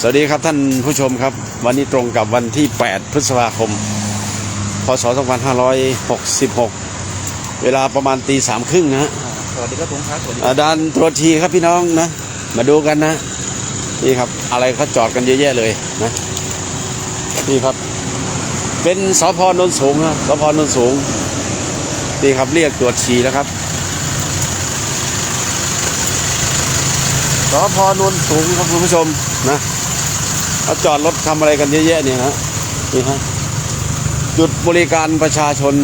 สวัสดีครับท่านผู้ชมครับ วันนี้ตรงกับวันที่ 8 พฤษภาคม พศ 2566 เวลาประมาณตีสามครึ่งนะฮะสวัสดีครับผมครับสวัสดีอ่าด่านตรวจทีครับพี่น้องนะ มาดูกันนะ นี่ครับอะไรเขาจอดกันเยอะแยะเลยนะ นี่ครับ เป็นสพนนสูงนะสพนนสูง นี่ครับเรียกตรวจฉี่แล้วครับ สพนนสูงครับคุณผู้ชมนะเขาจอดรถทำอะไรกันเยอะแยะเนี่ยฮะนี่ฮะจุดบริการประชาชน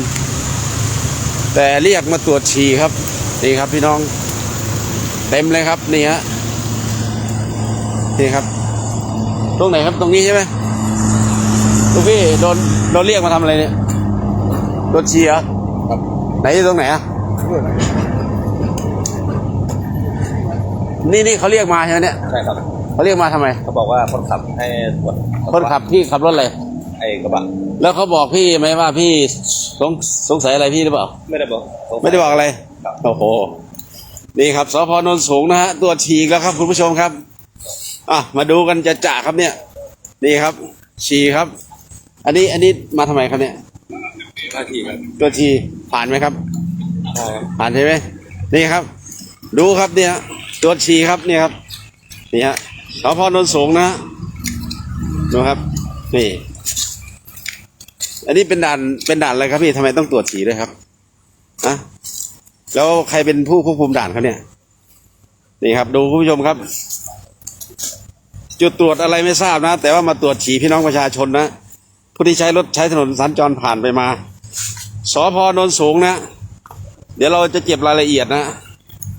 แต่เรียกมาตรวจฉี่ครับนี่ครับพี่น้อง เต็มเลยครับนี่ฮะนี่ครับ ตรงไหนครับตรงนี้ใช่ไหมลูกพี่โดนโดนเรียกมาทำอะไรเนี่ยโดนฉี่เหรอครับไหนตรงไหนอะ นี่นี่เขาเรียกมาใช่ไหมเนี่ยใช่ครับเขาเรียกมาทำไม เขาบอกว่าคนขับให้ตรวจคนขับพี่ขับรถอะไรไอ้กระบะแล้วเขาบอกพี่ไหมว่าพี่สงสงสัยอะไรพี่หรือเปล่า ไม่ได้บอกสงสัย ไม่ได้บอกอะไรครับ โอ้โหนี่ครับสพนนสูงนะฮะตัวฉีกแล้วครับคุณผู้ชมครับอะมาดูกันจะจ่าครับเนี่ย นี่ครับ ฉีครับ อันนี้อันนี้มาทำไมครับเนี่ย หน้าที่ครับตัวฉีผ่านไหมครับใช่ผ่านใช่ไหมนี่ครับ ดูครับเนี่ย ตัวจฉี่ครับเนี่ยครับนี่ฮะสพนนสูงนะฮะดูครับ นี่ อันนี้เป็นด่านเป็นด่านอะไรครับพี่ทำไมต้องตรวจฉีด้วยครับอะแล้วใครเป็นผู้ควบคุมด่านเขาเนี่ย นี่ครับ ดูผู้ชมครับ จุดตรวจอะไรไม่ทราบนะ แต่ว่ามาตรวจฉี่พี่น้องประชาชนนะผู้ที่ใช้รถใช้ถนนสัญจรผ่านไปมาสพนนสูงนะ เดี๋ยวเราจะเก็บรายละเอียดนะ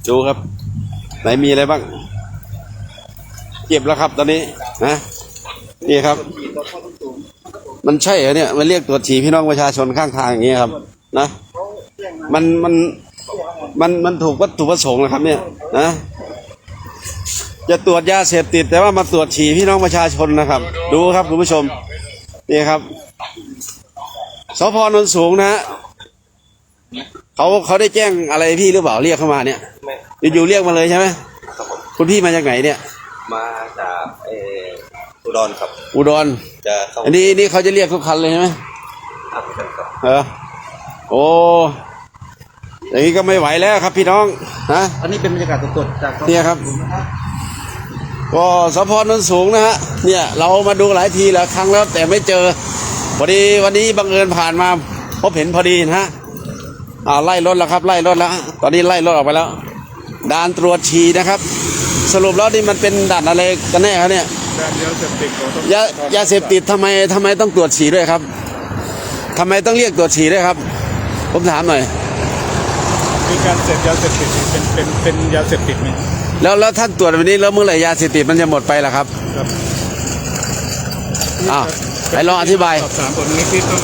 ดูครับ ไหนมีอะไรบ้าง เก็บแล้วครับตอนนี้นะนี่ครับ มันใช่เหรอเนี่ยมันเรียกตรวจฉี่พี่น้องประชาชนข้างทางอย่างเงี้ยครับ นะมันมันมันมันถูกวัตถุประสงค์นะครับ เนี่ยนะจะตรวจยาเสพติด แต่ว่ามาตรวจฉี่พี่น้องประชาชนนะครับ ดูครับคุณผู้ชมนี่ครับสพนนสูงนะฮะเขาเขาได้แจ้งอะไรพี่หรือเปล่าเรียกเข้ามาเนี่ย อยู่ๆเรียกมาเลยใช่ไหมครับผมคุณพี่มาจากไหนเนี่ย มาจากเอออุดรครับ อุดร จะเข้าอันนี้นี่เขาจะเรียกทุกคันเลยใช่ไหมครับครับเออโอ้อย่างนี้ก็ไม่ไหวแล้วครับพี่น้องนะ อันนี้เป็นบรรยากาศสดๆจากเนี่ยครับ ก็สพนนสูงนะฮะเนี่ยเรามาดูหลายทีหลายครั้งแล้วแต่ไม่เจอพอดีวันนี้บังเอิญผ่านมาพบเห็นพอดีนะฮะอ่าไล่รถแล้วครับ ไล่รถแล้ว ตอนนี้ไล่รถออกไปแล้ว ด่านตรวจฉี่นะครับ สรุปแล้วนี่มันเป็นด่านอะไรกันแน่ครับเนี่ยการยาเสพติดของต้องยายาเสพติดทำไมทำไมต้องตรวจฉี่ด้วยครับทำไมต้องเรียกตรวจฉี่ด้วยครับ ผมถามหน่อยคือการเสพยาเสพติดเป็นเป็นเป็นยาเสพติดไหมแล้วแล้วท่านตรวจวันนี้แล้วเมื่อไหร่ยาเสพติดมันจะหมดไปล่ะครับครับอ้าวไหนลองอธิบาย สอบถามคนนี้ที่ต้อง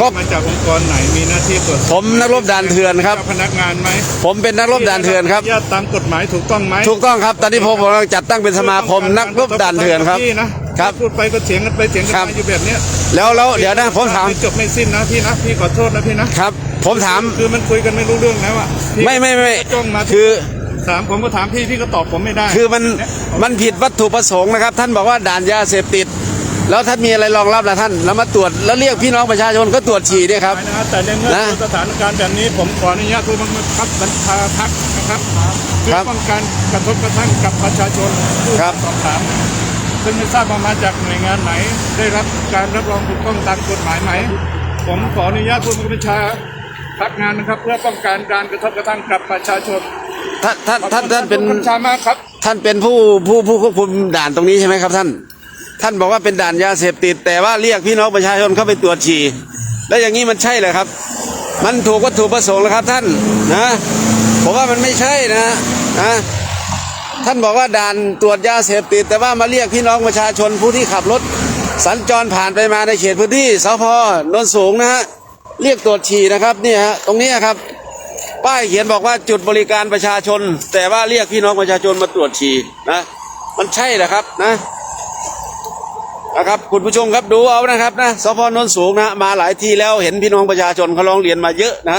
ก็ที่มาจากองค์กรไหนมีหน้าที่ตรวจสอบผมนักรบด่านเถื่อนครับเจ้าพนักงานไหมผมเป็นนักรบด่านเถื่อนครับญาติตามกฎหมายถูกต้องไหมถูกต้องครับ ตอนนี้ผมกำลังจัดตั้งเป็นสมาคมนักรบด่านเถื่อนครับพี่นะครับพูดไปก็เถียงกันไปเถียงกันครับมาอยู่แบบเนี้ยแล้วแล้วเดี๋ยวนะผมถามไจบไม่สิ้นนะพี่นะพี่ขอโทษนะพี่นะครับ ผมถามคือมันคุยกันไม่รู้เรื่องแล้วอะพี่ไม่ไม่ไม่จ้องมาคือถามผมก็ถามพี่พี่ก็ตอบผมไม่ได้ คือมันมันผิดวัตถุประสงค์นะครับ ท่านบอกว่าด่านยาเสพติด แล้วท่านมีอะไรรองรับล่ะท่าน แล้วมาตรวจแล้วเรียกพี่น้องประชาชนก็ตรวจฉี่ด้วยครับนะแต่ในเมื่อนะสถานการณ์แบบนี้ผมขออนุญาตผู้บังคับบัญชาพักนะครับเพื่อครับป้องกันกระทบกระทั่งกับประชาชนผู้ครับ สอบถามซึ่งไม่ทราบว่ามาจากหน่วยงานไหน ได้รับการรับรองถูกต้องตามกฎหมายไหม ผมขออนุญาตผู้บังคับบัญชาพักงานนะครับ เพื่อป้องกันการกระทบกระทั่งกับประชาชนท่านท่านท่านท่านเป็นขอบคุณผู้บัญชามากครับ ท่านเป็นผู้ผู้ผู้ควบคุมด่านตรงนี้ใช่ไหมครับท่าน ท่านบอกว่าเป็นด่านยาเสพติด แต่ว่าเรียกพี่น้องประชาชนเข้าไปตรวจฉี่ แล้วอย่างนี้มันใช่เลยครับ มันถูกวัตถุประสงค์แล้วครับท่านนะผมว่ามันไม่ใช่นะนะท่านบอกว่าด่านตรวจยาเสพติด แต่ว่ามาเรียกพี่น้องประชาชนผู้ที่ขับรถ สัญจรผ่านไปมาในเขตพื้นที่สพนนสูงนะฮะเรียกตรวจฉี่นะครับเนี่ยฮะตรงนี้ครับ ป้ายเขียนบอกว่าจุดบริการประชาชน แต่ว่าเรียกพี่น้องประชาชนมาตรวจฉี่นะ มันใช่เหรอครับนะ นะครับคุณผู้ชมครับดูเอานะครับนะสพนนสูงนะมาหลายที่แล้วเห็นพี่น้องประชาชนเขาร้องเรียนมาเยอะนะ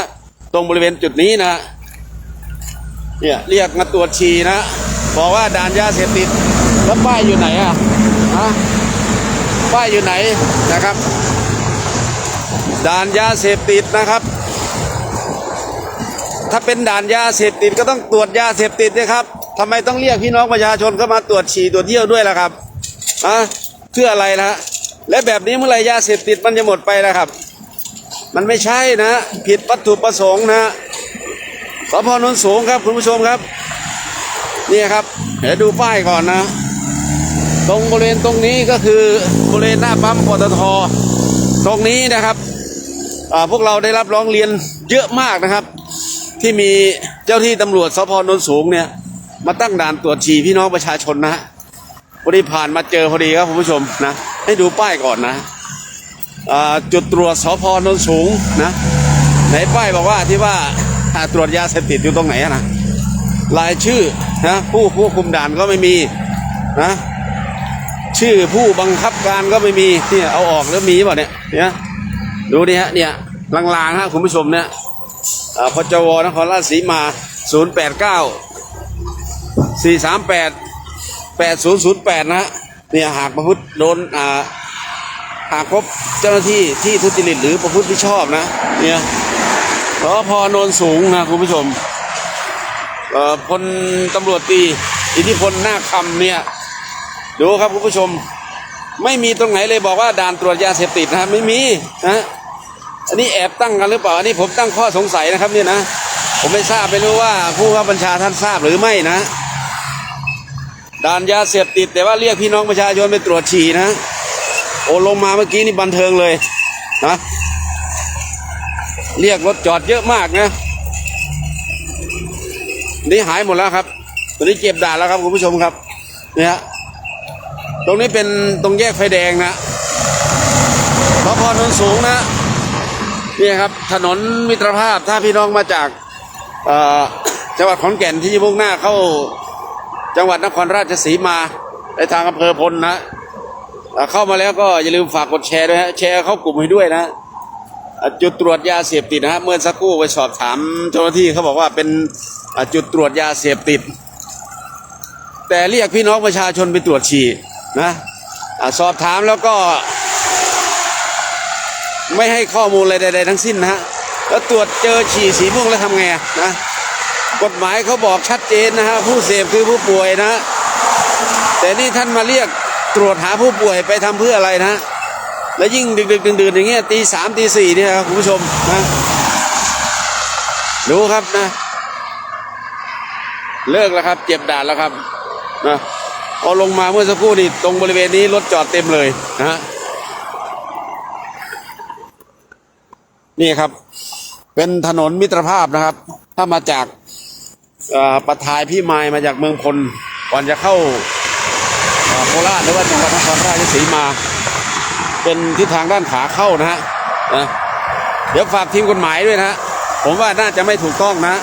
ตรงบริเวณจุดนี้นะเนี่ยเรียกมาตรวจฉีนะบอกว่าด่านยาเสพติดแล้วป้ายอยู่ไหนอะฮะป้ายอยู่ไหนนะครับ ด่านยาเสพติดนะครับ ถ้าเป็นด่านยาเสพติดก็ต้องตรวจยาเสพติดนะครับทำไมต้องเรียกพี่น้องประชาชนเข้ามาตรวจฉี่ตรวจเยี่ยวด้วยล่ะครับอะ พื่ออะไรนะและแบบนี้เมื่อไรยาเสพติดมันจะหมดไปล่ะครับ มันไม่ใช่นะ ผิดวัตถุประสงค์นะสพนนสูงครับคุณผู้ชมครับนี่ครับเดี๋ยวดูป้ายก่อนนะ ตรงบริเวณตรงนี้ก็คือบริเวณหน้าปั๊มปตทตรงนี้นะครับพวกเราได้รับร้องเรียนเยอะมากนะครับ ที่มีเจ้าที่ตำรวจสพนนสูงเนี่ยมาตั้งด่านตรวจฉี่พี่น้องประชาชนนะฮะ พอดีผ่านมาเจอพอดีครับคุณผู้ชมนะ ให้ดูป้ายก่อนนะจุดตรวจสพนนสูงนะไหนป้ายบอกว่าที่ว่าตรวจยาเสพติดอยู่ตรงไหนนะรายชื่อนะผู้ผู้คุมด่านก็ไม่มีนะชื่อผู้บังคับการก็ไม่มีเนี่ยเอาออกแล้วมีเปล่าเนี่ยเนี่ยดูนี่ฮะเนี่ยลางๆฮะคุณผู้ชมเนี่ยพจวนครราชสีมา 089 438 8008นะฮะเนี่ยหากประพฤติโดนอ่าหากพบเจ้าหน้าที่ที่ทุจริตหรือประพฤติไม่ชอบนะ เนี่ยสพนนสูงนะคุณผู้ชมเอ่อพลตำรวจตีอิทธิพลหน้าคำเนี่ยดูครับคุณผู้ชม ไม่มีตรงไหนเลยบอกว่าด่านตรวจยาเสพติดนะครับไม่มีนะอันนี้แอบตั้งกันหรือเปล่าอันนี้ผมตั้งข้อสงสัยนะครับเนี่ยนะ ผมไม่ทราบไม่รู้ว่าผู้ว่าบัญชาท่านทราบหรือไม่นะ ด่านยาเสพติด แต่ว่าเรียกพี่น้องประชาชนไปตรวจฉี่นะ โอลงมาเมื่อกี้นี่บันเทิงเลยนะเรียกรถจอดเยอะมากนะนี่หายหมดแล้วครับตอนนี้เก็บด่านแล้วครับคุณผู้ชมครับเนี่ยตรงนี้เป็นตรงแยกไฟแดงนะสพนนสูงนะนี่ครับถนนมิตรภาพถ้าพี่น้องมาจากจังหวัดขอนแก่นที่มุ่งหน้าเข้า จังหวัดนครราชสีมาในทางอำเภอพลนะเข้ามาแล้วก็อย่าลืมฝากกดแชร์ด้วยฮะแชร์เข้ากลุ่มให้ด้วยนะจุดตรวจยาเสพติดนะฮะเมื่อสักครู่ไปสอบถามเจ้าหน้าที่เขาบอกว่าเป็นจุดตรวจยาเสพติด แต่เรียกพี่น้องประชาชนไปตรวจฉี่นะสอบถามแล้วก็ ไม่ให้ข้อมูลอะไรใดๆทั้งสิ้นนะฮะแล้วตรวจเจอฉี่สีม่วงแล้วทำไงนะ กฎหมายเขาบอกชัดเจนนะฮะผู้เสพคือผู้ป่วยนะ แต่นี่ท่านมาเรียกตรวจหาผู้ป่วยไปทำเพื่ออะไรนะ แล้วยิ่งดึกๆดื่นๆอย่างเงี้ยตีสามตีสี่เนี่ยครับคุณผู้ชมนะดูครับนะ เลิกแล้วครับ เจ็บด่านแล้วครับนะเอาลงมาเมื่อสักครู่นี่ตรงบริเวณนี้รถจอดเต็มเลยนะฮะนี่ครับ เป็นถนนมิตรภาพนะครับ ถ้ามาจาก เอ่อปะทายพี่ไมายมาจากเมืองพลก่อนจะเข้าโคราชหรือว่าจังหวัดนครราชสีมา เป็นทิศทางด้านขาเข้านะฮะนะเดี๋ยวฝากทีมกฎหมายด้วยนะผมว่าน่าจะไม่ถูกต้องนะ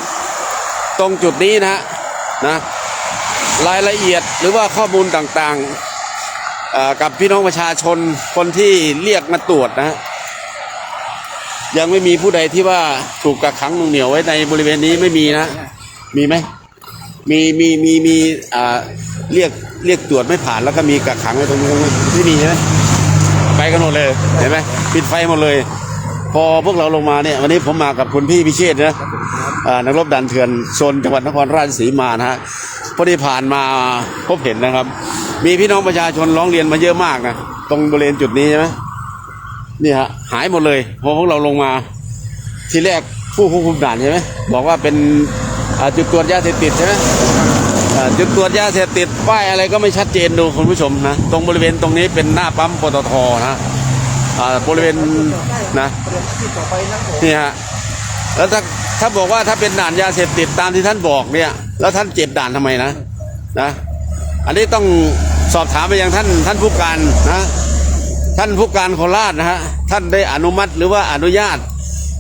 ตรงจุดนี้นะนะรายละเอียดหรือว่าข้อมูลต่างๆกับพี่น้องประชาชนคนที่เรียกมาตรวจนะฮะยังไม่มีผู้ใดที่ว่าถูกกักขังหน่วงเหนียวไว้ในบริเวณนี้ไม่มีนะ มีไหมมีมีมีมีอ่าเรียกเรียกตรวจไม่ผ่านแล้วก็มีกักขังไว้ตรงนี้ตรงนี้ไม่มีใช่ไหมไปกันหมดเลยเห็นไหมปิดไฟหมดเลย พอพวกเราลงมาเนี่ยวันนี้ผมมากับคุณพี่พิเชษนะอ่านักรบดันเถื่อนโซนจังหวัดนครราชสีมานะฮะพอดีผ่านมาพบเห็นนะครับ มีพี่น้องประชาชนร้องเรียนมาเยอะมากนะตรงบริเวณจุดนี้ใช่ไหมนี่ฮะหายหมดเลยพอพวกเราลงมา ทีแรกผู้ควบคุมด่านใช่ไหมบอกว่าเป็น จุดตรวจยาเสพติดใช่ไหมจุดตรวจยาเสพติดป้ายอะไรก็ไม่ชัดเจนดูคุณผู้ชมนะตรงบริเวณตรงนี้เป็นหน้าปั๊มปตทนะบริเวณนะนี่ฮะแล้วถ้าถ้าบอกว่าถ้าเป็นด่านยาเสพติดตามที่ท่านบอกเนี่ย แล้วท่านเจ็บด่านทำไมนะนะอันนี้ต้องสอบถามไปยังท่านท่านผู้การนะท่านผู้การโคราชนะฮะท่านได้อนุมัติหรือว่าอนุญาต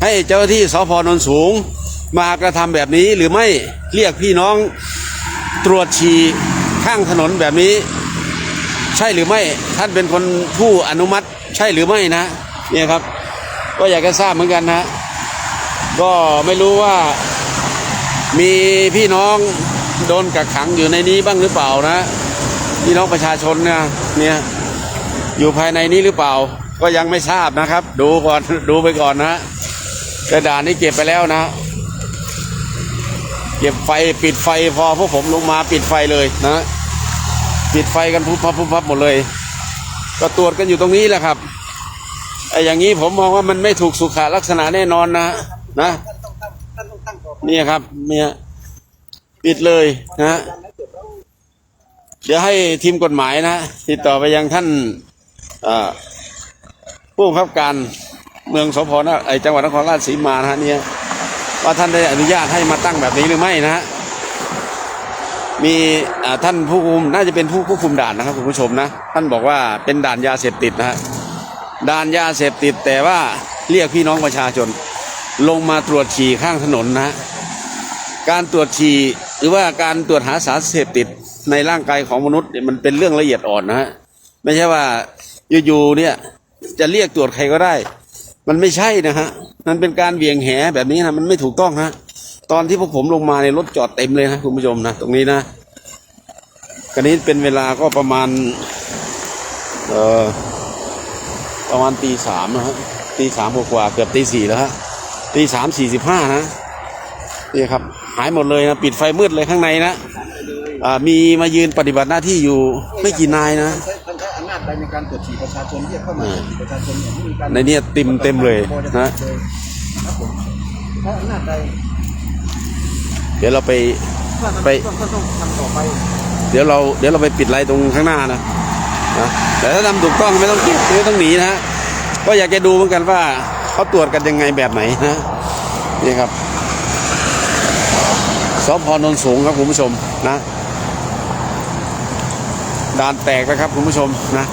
ให้เจ้าหน้าที่สพนนสูง มากระทำแบบนี้หรือไม่เรียกพี่น้องตรวจฉี่ข้างถนนแบบนี้ ใช่หรือไม่ท่านเป็นคนผู้อนุมัติใช่หรือไม่นะเนี่ยครับ ก็อยากจะทราบเหมือนกันนะ ก็ไม่รู้ว่ามีพี่น้องโดนกักขังอยู่ในนี้บ้างหรือเปล่านะ พี่น้องประชาชนเนี่ยเนี่ยอยู่ภายในนี้หรือเปล่า ก็ยังไม่ทราบนะครับ ดูก่อนดูไปก่อนนะแต่ด่านนี้เก็บไปแล้วนะ เก็บไฟปิดไฟพอพวกผมลงมาปิดไฟเลยนะปิดไฟกันพุบพับพุบพับหมดเลย ก็ตรวจกันอยู่ตรงนี้แหละครับไอ้อย่างนี้ผมมองว่ามันไม่ถูกสุขลักษณะแน่นอนนะนะนี่ครับเนี่ยปิดเลยนะเดี๋ยวให้ทีมกฎหมายนะติดต่อไปยังท่านผู้บังคับการเมืองสพนะไอจังหวัดนครราชสีมานะฮะเนี่ย ว่าท่านได้อนุญาตให้มาตั้งแบบนี้หรือไม่นะฮะมีท่านผู้คุมน่าจะเป็นผู้ควบคุมด่านนะครับคุณผู้ชมนะ ท่านบอกว่าเป็นด่านยาเสพติดนะฮะด่านยาเสพติดแต่ว่าเรียกพี่น้องประชาชน ลงมาตรวจฉี่ข้างถนนนะการตรวจฉี่หรือว่าการตรวจหาสารเสพติดในร่างกายของมนุษย์มันเป็นเรื่องละเอียดอ่อนนะฮะไม่ใช่ว่าอยู่ๆเนี่ยจะเรียกตรวจใครก็ได้ มันไม่ใช่นะฮะ มันเป็นการเบี่ยงแหแบบนี้นะมันไม่ถูกต้องฮะตอนที่พวกผมลงมาในรถจอดเต็มเลยนะคุณผู้ชมนะตรงนี้นะกันนี้เป็นเวลาก็ประมาณเอ่อประมาณตีสามนะฮะตีสามกว่าเกือบตีสี่แล้วฮะตีสามสี่สิบห้านะนี่ครับหายหมดเลยนะปิดไฟมืดเลยข้างในนะอ่ามีมายืนปฏิบัติหน้าที่อยู่ไม่กี่นายนะ ใช้ท่านใช้อำนาจใดในการตรวจฉี่ประชาชนที่จะเข้ามาตรวจฉี่ประชาชนเนี่ยไม่มีการในเนี้เต็มเต็มเลยนะ ครับผมใช้อำนาจใดเดี๋ยวเราไปถ้าทำไปต้องต้องต้องทำต่อไป เดี๋ยวเราเดี๋ยวเราไปปิดไลน์ตรงข้างหน้านะนะแต่ถ้าทำถูกต้องไม่ต้องเก็บไม่ต้องหนีนะ ก็อยากจะดูเหมือนกันว่าเขาตรวจกันยังไงแบบไหนนะนี่ครับสพนนสูงครับคุณผู้ชมนะ ด่านแตกนะครับคุณผู้ชมนะ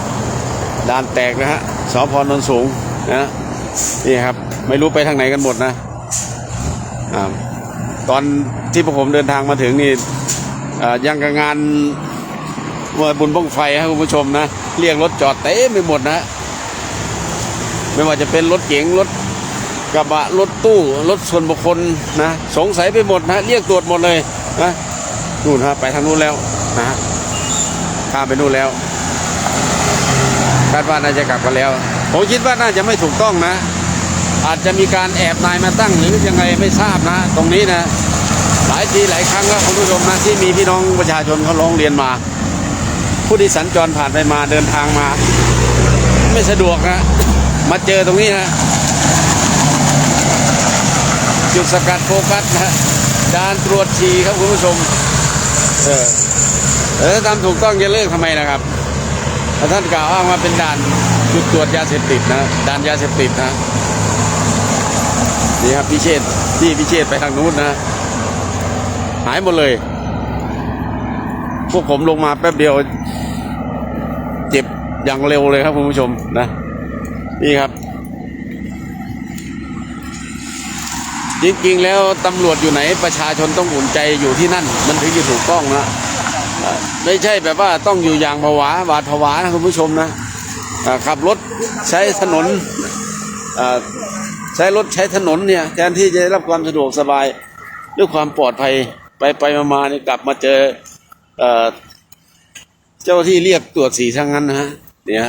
ด่านแตกนะฮะสพนนสูงนะนี่ครับไม่รู้ไปทางไหนกันหมดนะอ่าตอนที่พวกผมเดินทางมาถึงนี่ยังกับงานมวยบุญบ้งไฟครับคุณผู้ชมนะเรียกรถจอดเต็มไปหมดนะ ไม่ว่าจะเป็นรถเก๋งรถกระบะรถตู้รถส่วนบุคคลนะ สงสัยไปหมดนะเรียกตรวจหมดเลยนะนู่นฮะไปทางนู้นแล้วนะฮะ ข้ามไปนู่นแล้วคาดว่าน่าจะกลับกันแล้ว ผมคิดว่าน่าจะไม่ถูกต้องนะ อาจจะมีการแอบนายมาตั้งหรือยังไงไม่ทราบนะ ตรงนี้นะ หลายทีหลายครั้งแล้วคุณผู้ชมนะที่มีพี่น้องประชาชนเขาร้องเรียนมา ผู้ที่สัญจรผ่านไปมาเดินทางมา ไม่สะดวกนะ มาเจอตรงนี้นะจุดสกัดโฟกัสนะด่านตรวจฉี่ครับคุณผู้ชม เออ เออทำถูกต้องจะเลิกทำไมนะครับท่านกล่าวอ้างว่าเป็นด่านจุดตรวจยาเสพติดนะด่านยาเสพติดนะนี่ครับพิเชษที่พิเชษไปทางนู้นนะ หายหมดเลย พวกผมลงมาแป๊บเดียว เจ็บอย่างเร็วเลยครับคุณผู้ชมนะ นี่ครับ จริงๆแล้วตำรวจอยู่ไหนประชาชนต้องอุ่นใจอยู่ที่นั่น มันถึงจะถูกต้องนะ ไม่ใช่แบบว่าต้องอยู่อย่างผวาหวาดผวานะคุณผู้ชมนะขับรถใช้ถนนใช้รถใช้ถนนเนี่ยแทนที่จะได้รับความสะดวกสบายด้วยความปลอดภัยไปไปมามาเนี่ยกลับมาเจอเอเจ้าที่เรียกตรวจสีทั้งนั้นนะฮะเนี่ย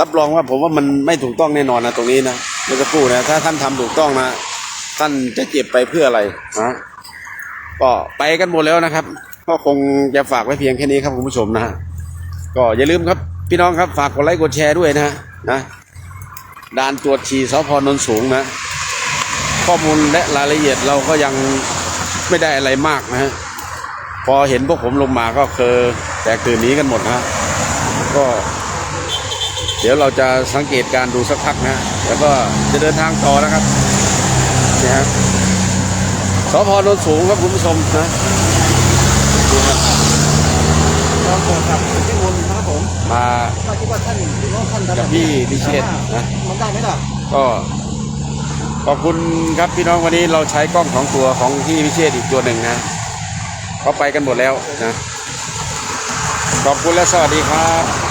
รับรองว่าผมว่ามันไม่ถูกต้องแน่นอนนะตรงนี้นะเมื่อสักครู่นะถ้าท่านทำถูกต้องนะท่านจะเจ็บไปเพื่ออะไรนะก็ไปกันหมดแล้วนะครับ ก็คงจะฝากไว้เพียงแค่นี้ครับคุณผู้ชมนะฮะก็อย่าลืมครับพี่น้องครับฝากกดไลค์กดแชร์ด้วยนะนะด่านตรวจฉี่สพนนสูงนะ ข้อมูลและรายละเอียดเราก็ยังไม่ได้อะไรมากนะฮะพอเห็นพวกผมลงมาก็คือแตกตื่นหนีกันหมดนะก็ เดี๋ยวเราจะสังเกตการดูสักพักนะ แล้วก็จะเดินทางต่อนะครับนี่ฮะสพนนสูงครับคุณผู้ชมนะ ดูครับลองตรวจสอบที่วนนะครับผมมาถ้าคิดว่าท่านพี่น้องท่านกับพี่พิเชษฐ์นะมันได้ไหมล่ะก็ขอบคุณครับพี่น้องวันนี้เราใช้กล้องของตัวของพี่พิเชษฐ์อีกตัวหนึ่งนะเขาไปกันหมดแล้วนะขอบคุณและสวัสดีครับ